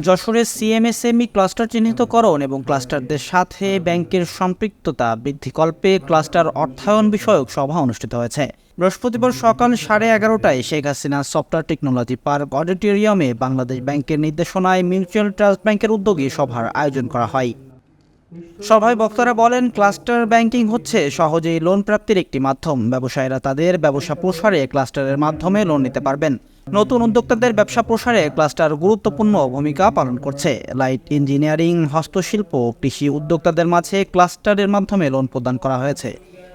যশোরের CMSME cluster চিহ্নিতকরণ এবং ক্লাস্টারদের সাথে ব্যাংকের সম্পৃক্ততা বৃদ্ধিকল্পে ক্লাস্টার অর্থায়ন বিষয়ক সভা অনুষ্ঠিত হয়েছে। বৃহস্পতিবার সকাল সাড়ে এগারোটায় Sheikh Hasina software technology park অডিটোরিয়ামে বাংলাদেশ ব্যাংকের নির্দেশনায় মিউচুয়াল ট্রাস্ট ব্যাংকের উদ্যোগে সভার আয়োজন করা হয়। সভায় বক্তারা বলেন, ক্লাস্টার ব্যাংকিং হচ্ছে সহজেই লোন প্রাপ্তির একটি মাধ্যম। ব্যবসায়ীরা তাদের ব্যবসা প্রসারে ক্লাস্টারের মাধ্যমে লোন নিতে পারবেন। নতুন উদ্যোক্তাদের ব্যবসা প্রসারে ক্লাস্টার গুরুত্বপূর্ণ ভূমিকা পালন করছে। লাইট ইঞ্জিনিয়ারিং হস্তশিল্প কৃষি উদ্যোক্তাদের মাঝে ক্লাস্টারের মাধ্যমে লোন প্রদান করা হয়েছে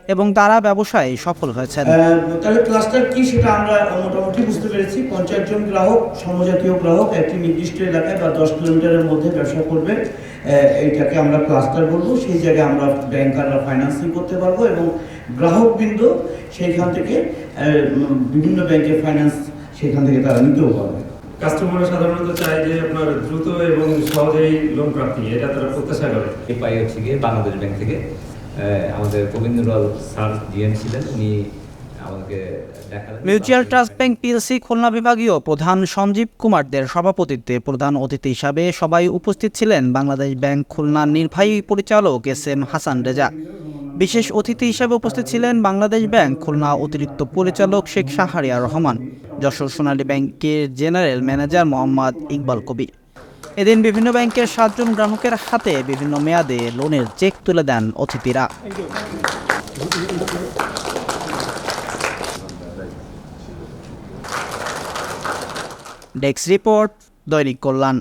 এবং তারা ব্যবসায় সফল হয়েছেন। আহ, তাহলে ক্লাস্টার কি সেটা আমরা মোটামুটি বুঝতে পেরেছি। পঞ্চাশ জন গ্রাহক সমজাতীয় গ্রাহক একটি নির্দিষ্ট এলাকায় বা দশ কিলোমিটারের মধ্যে ব্যবসা করবে। এইটাকে আমরা ক্লাস্টার বলব। সেই জায়গায় আমরা ব্যাংকাররা ফাইন্যান্সিং করতে পারব এবং গ্রাহকবৃন্দ সেইখান থেকে বিভিন্ন ব্যাংকের ফাইন্যান্স সেখান থেকে তারা নিতেও পারবে। কাস্টমার সাধারণত চায় যে আপনার দ্রুত এবং সহজেই লোন প্রাপ্তি এটা তারা প্রত্যাশা করে। এ পাই হচ্ছে গিয়ে বাংলাদেশ ব্যাংক থেকে আমাদের স্যার জিএম ছিলেন উনি mutual trust bank PLC Khulna বিভাগীয় প্রধান সঞ্জীব কুমারদের সভাপতিত্বে প্রধান অতিথি হিসাবে সবাই উপস্থিত ছিলেন বাংলাদেশ ব্যাংক খুলনার নির্বাহী পরিচালক এস এম হাসান রেজা। বিশেষ অতিথি হিসেবে উপস্থিত ছিলেন বাংলাদেশ ব্যাংক খুলনা অতিরিক্ত পরিচালক শেখ শাহরিয়া রহমান, যশোর সোনালী ব্যাংকের জেনারেল ম্যানেজার মোহাম্মদ ইকবাল কবির। এদিন বিভিন্ন ব্যাংকের সাতজন গ্রাহকের হাতে বিভিন্ন মেয়াদে লোনের চেক তুলে দেন অতিথিরা। ডেস্ক রিপোর্ট দৈনিক কল্যাণ।